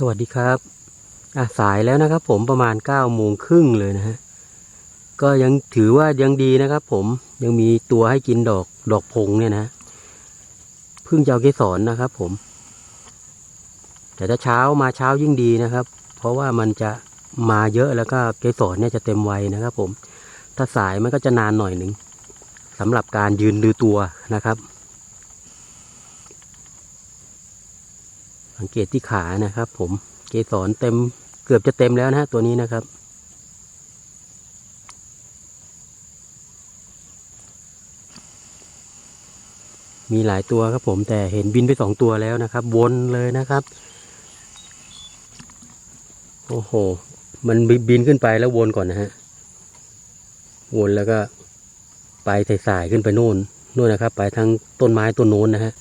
สวัสดีครับอะสายแล้วนะครับ ผมประมาณ9ก้าโมงครึ่งเลยนะฮะ ก็ยังถือว่ายังดีนะครับ ผมยังมีตัวให้กินดอกดอกพงเนี่ยนะเพิ่งจะเอาเกสรนะครับ ผม แต่ถ้าเช้ามาเช้ายิ่งดีนะครับ เพราะว่ามันจะมาเยอะแล้วก็เกสรเนี่ยจะเต็มวัยนะครับ ผม ถ้าสายมันก็จะนานหน่อยหนึ่งสำหรับการยืนดูตัวนะครับ สังเกตที่ขานะครับ ผมเกสรเต็มเกือบจะเต็มแล้วนะฮะตัวนี้นะครับ มีหลายตัวครับผมแต่เห็นบินไปสองตัวแล้วนะครับ วนเลยนะครับ โอ้โห มันบินขึ้นไปแล้ววนก่อนนะฮะวนแล้วก็ไปสายๆขึ้นไปโน่นนู่นนะครับ ไปทางต้นไม้ต้นโน้นนะฮะ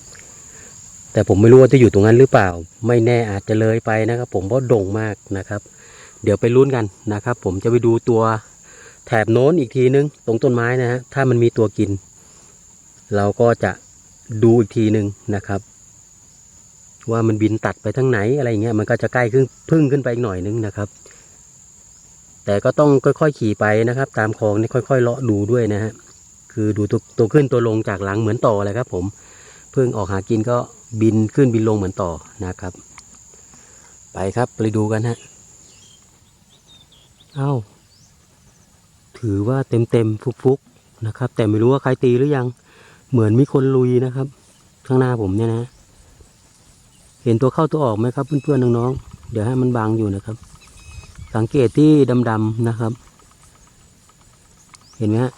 แต่ผมไม่รู้ว่าจะอยู่ตรงนั้นหรือเปล่า ไม่แน่อาจจะเลยไปนะครับ ผมเพราะโด่งมากนะครับ เดี๋ยวไปลุ้นกันนะครับ ผมจะไปดูตัวแถบโน้นอีกทีนึง ตรงต้นไม้นะฮะถ้ามันมีตัวกิน เราก็จะดูอีกทีนึงนะครับ ว่ามันบินตัดไปทางไหนอะไรอย่างเงี้ยมันก็จะใกล้ขึ้นพึ่งขึ้นไปอีกหน่อยนึงนะครับ แต่ก็ต้องค่อยๆขี่ไปนะครับ ตามคลองนี่ค่อยๆเลาะดูด้วยนะฮะคือดูตัวตัวขึ้นตัวลงจากหลังเหมือนต่อเลยครับ ผม พึ่งออกหากินก็บินขึ้นบินลงเหมือนต่อนะครับ ไปครับไปดูกันฮะเอ้า ถือว่าเต็มเต็มๆฟุกๆนะครับ แต่ไม่รู้ว่าใครตีหรือยัง เหมือนมีคนลุยนะครับ ข้างหน้าผมเนี่ยนะ เห็นตัวเข้าตัวออกไหมครับ เพื่อนๆน้องๆเดี๋ยวให้มันบังอยู่นะครับ สังเกตที่ดำๆนะครับ เห็นไหมฮะ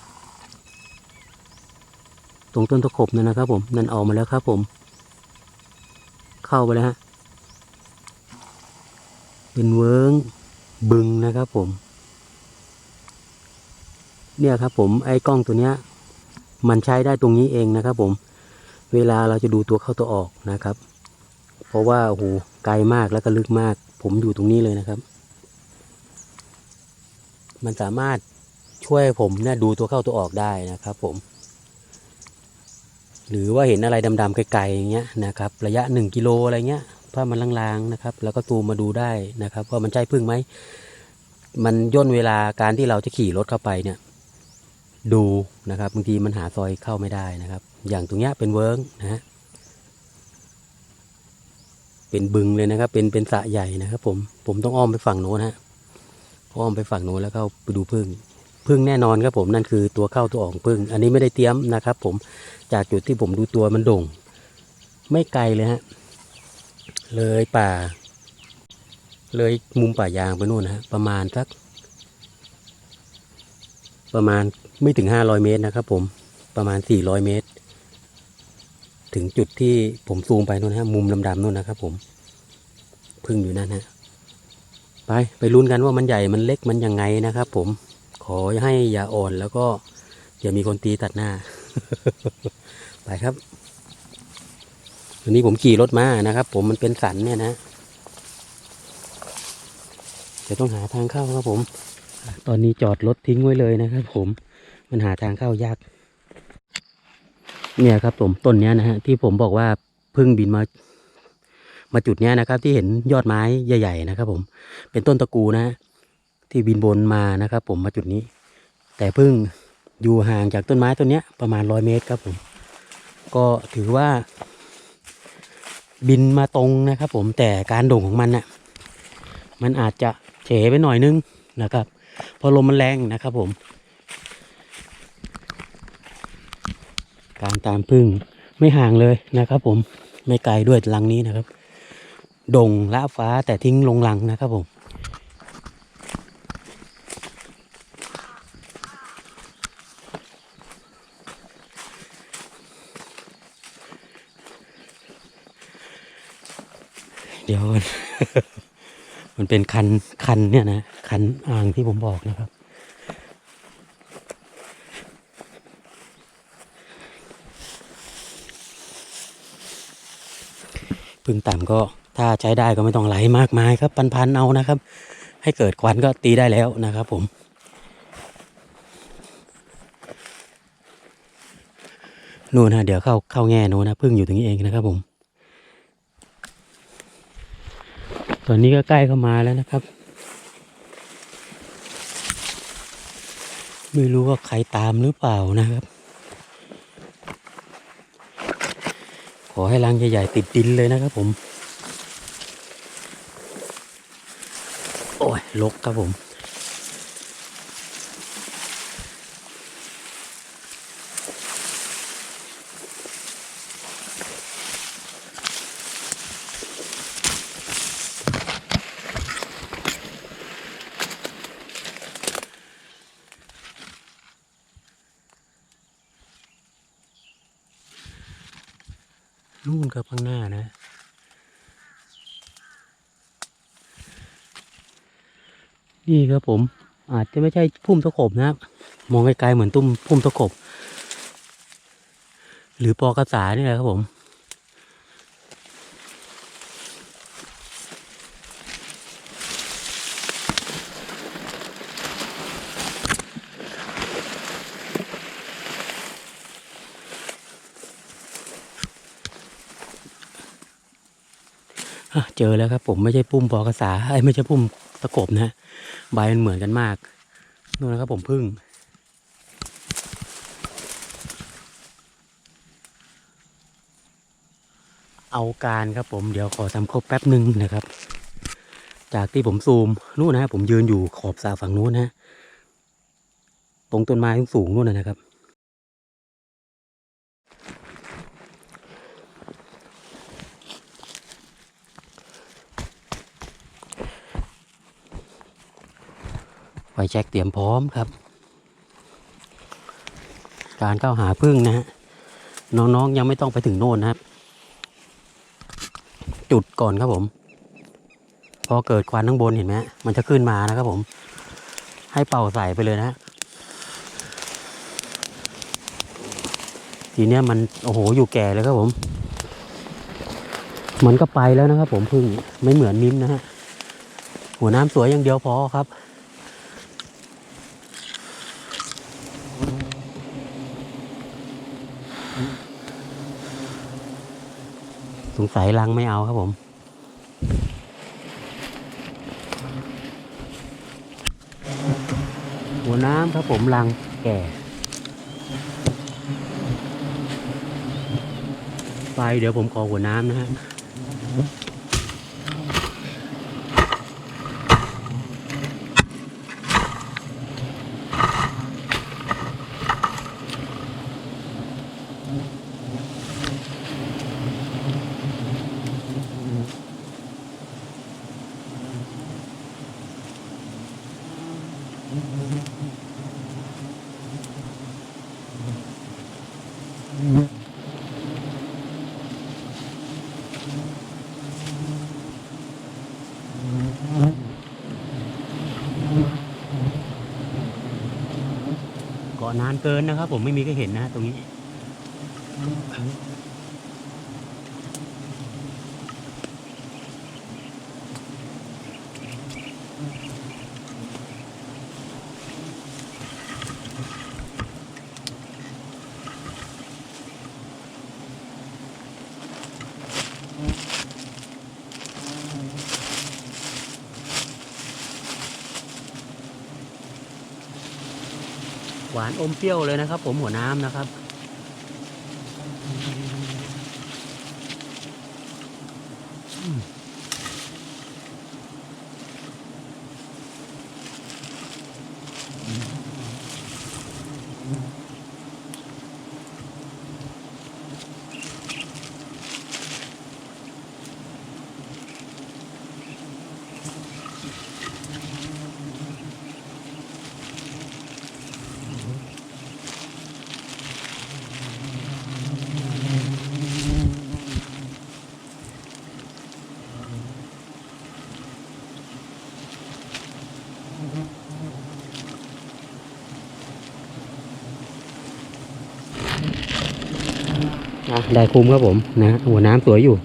รงต้นตะขบนั่นนะครับ ผมนั่นออกมาแล้วครับ ผม เข้าไปแล้วฮะเป็นเวิ้งบึงนะครับ ผม เนี่ยครับ ผมไอ้กล้องตัวเนี้ย มันใช้ได้ตรงนี้เองนะครับ ผม เวลาเราจะดูตัวเข้าตัวออกนะครับ เพราะว่าโอ้โหไกลมากแล้วก็ลึกมาก ผมอยู่ตรงนี้เลยนะครับ มันสามารถช่วยผมเนี่ยดูตัวเข้าตัวออกได้นะครับ ผม หรือว่าเห็นอะไรดำๆไกลๆอย่างเงี้ยนะครับระยะหนึ่งกิโลอะไรเงี้ยถ้ามันลางๆนะครับ แล้วก็ซูมาดูได้นะครับว่ามันใช่พึ่งไหมมันย่นเวลาการที่เราจะขี่รถเข้าไปเนี่ยดูนะครับบางทีมันหาซอยเข้าไม่ได้นะครับ อย่างตรงเนี้ยเป็นเวิร์กนะฮะเป็นบึงเลยนะครับ เป็นเป็นสระใหญ่นะครับ ผมผมต้องอ้อมไปฝั่งโน้นฮะอ้อมไปฝั่งโน้นแล้วก็ไปดูพึ่ง พึ่งแน่นอนครับผมนั่นคือตัวเข้าตัวออกพึ่ง อันนี้ไม่ได้เตรียมนะครับ ผมจากจุดที่ผมดูตัวมันโด่ง ไม่ไกลเลยฮะเลยป่า เลยมุมป่ายางไปนู่นฮะประมาณสัก ประมาณไม่ถึงห้าร้อยเมตรนะครับ ผมประมาณสี่ร้อยเมตร ถึงจุดที่ผมซูมไปนู่นฮะมุมดำๆนู่นนะครับ ผมพึ่งอยู่นั่นฮะไปไปลุ้นกันว่ามันใหญ่มันเล็กมันยังไงนะครับ ผม อให้อย่าอ่อนแล้วก็อย่ามีคนตีตัดหน้า ไปครับวันนี้ผมขี่รถมานะครับ ผมมันเป็นสันเนี่ยนะเดี๋ยวต้องหาทางเข้าครับผม ตอนนี้จอดรถทิ้งไว้เลยนะครับ ผมมันหาทางเข้ายาก เนี่ยครับ ผมต้นเนี้ยนะฮะที่ผมบอกว่าพึ่งบินมา มาจุดเนี้ยนะครับ ที่เห็นยอดไม้ใหญ่ ๆ นะครับ ผมเป็นต้นตะกูนะ ที่บินบนมานะครับ ผมมาจุดนี้ แต่เพึ่งอยู่ห่างจากต้นไม้ต้นนี้ประมาณร้อยเมตรครับผม ก็ถือว่า บินมาตรงนะครับผมแต่การโด่งของมันน่ะมันอาจจะเฉไปหน่อยนึงนะครับเพอลมมันแรงนะครับผม การตามพึ่งไม่ห่างเลยนะครับผมไม่ไกลด้วยลังนี้นะครับ ดงละฟ้าแต่ทิ้งลงลังนะครับผม เดี๋ยว มันเป็นคันคันเนี่ยนะคันอ่างที่ผมบอกนะครับ พึ่งต่ำก็ถ้าใช้ได้ก็ไม่ต้องไหลมากมายครับ พันๆเอานะครับ ให้เกิดควันก็ตีได้แล้วนะครับผมนู่นนะเดี๋ยวเข้าเข้าแง่โน้นนะพึ่งอยู่ตรงนี้เองนะครับผม ตอนนี้ก็ใกล้เข้ามาแล้วนะครับ ไม่รู้ว่าใครตามหรือเปล่านะครับ ขอให้รังใหญ่ๆติดดินเลยนะครับผม โอ้ยลกครับผม นู่นครับข้างหน้านะ นี่ครับผม อาจจะไม่ใช่พุ่มตะขบนะครับ มองไกลๆเหมือนตุ้มพุ่มตะขบ หรือปอกระสานี่แหละครับผม เจอแล้วครับ ผมไม่ใช่ปุ่มปอกระสาไอ้ไม่ใช่ปุ่มตะกบนะฮะใบมันเหมือนกันมากนู่นนะครับผมพึ่งเอาการครับผมเดี๋ยวขอทำครบแป๊บหนึ่งนะครับ จากที่ผมซูมนู่นนะผมยืนอยู่ขอบสระฝั่งนู้นนะฮะตรงต้นไม้สูงนู่นนะครับ ฟแช็กเตรียมพร้อมครับ การเข้าหาพึ่งนะฮะน้องๆยังไม่ต้องไปถึงโน่นนะครับ จุดก่อนครับผม พอเกิดควันข้างบนเห็นไหมฮะมันจะขึ้นมานะครับผม ให้เป่าใส่ไปเลยนะฮะทีเนี้ยมันโอ้โหอยู่แก่เลยครับผม มันก็ไปแล้วนะครับผมพึ่งไม่เหมือนมิ้มนะฮะหัวน้ำสวยอย่างเดียวพอครับ สงสัยรังไม่เอาครับผม หัวน้ำครับผมรังแก่ไปเดี๋ยวผมขอหัวน้ำนะฮะ เกาะนานเกินนะครับ ผมไม่มีใครเห็นนะ ตรงนี้ วานอมเปรี้ยวเลยนะครับ ผมหัวน้ำนะครับอ่ ได้คุมครับผมนะหัวน้ำสวยอยู่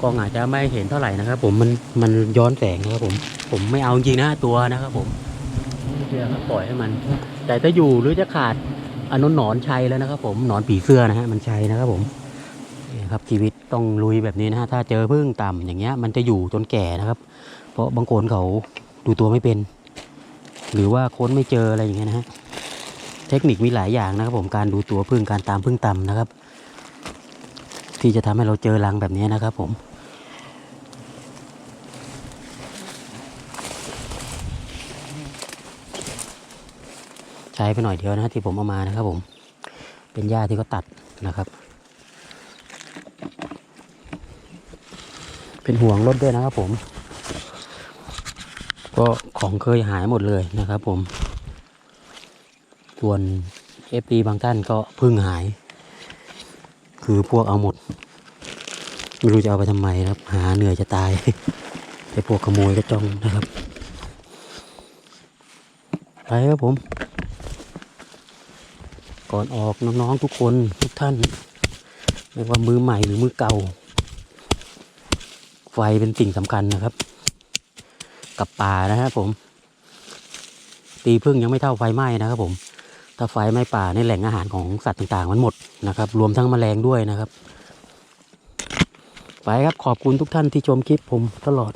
กล้องอาจจะไม่เห็นเท่าไหร่นะครับ ผมมันมันย้อนแสงนะครับผม ผมไม่เอาจริงนะตัวนะครับ ผมเชื่อครับปล่อยให้มัน แต่ถ้าอยู่หรือจะขาดอันนนหนอนชัยแล้วนะครับ ผมหนอนผีเสื้อนะฮะมันชัยนะครับผมนี่ครับชีวิตต้องลุยแบบนี้นะฮะถ้าเจอพึ่งต่ำอย่างเงี้ย มันจะอยู่จนแก่นะครับ เพราะบางคนเขาดูตัวไม่เป็น หรือว่าค้นไม่เจออะไรอย่างเงี้ยนะฮะเทคนิคมีหลายอย่างนะครับ ผมการดูตัวพึ่งการตามพึ่งต่ำนะครับ ที่จะทำให้เราเจอรังแบบนี้นะครับผม ใช้ไปหน่อยเดียวนะที่ผมเอามานะครับผม เป็นหญ้าที่เขาตัดนะครับ เป็นห่วงรถด้วยนะครับผม ก็ของเคยหายหมดเลยนะครับผม ส่วน FD บางท่านก็พึ่งหาย คือพวกเอาหมด ไม่รู้จะเอาไปทำไมครับ หาเหนื่อยจะตายแต่พวกขโมยก็จ้องนะครับ ไปครับผม ก่อนออกน้องๆทุกคนทุกท่านไม่ว่ามือใหม่หรือมือเก่า ไฟเป็นสิ่งสำคัญนะครับ กับป่านะครับผม ตีพึ่งยังไม่เท่าไฟไหม้นะครับผม ถ้าไฟไม้ป่าในแหล่งอาหารของสัตว์ต่างๆ มันหมดนะครับ รวมทั้งแมลงด้วยนะครับ ไปครับขอบคุณทุกท่านที่ชมคลิปผมตลอด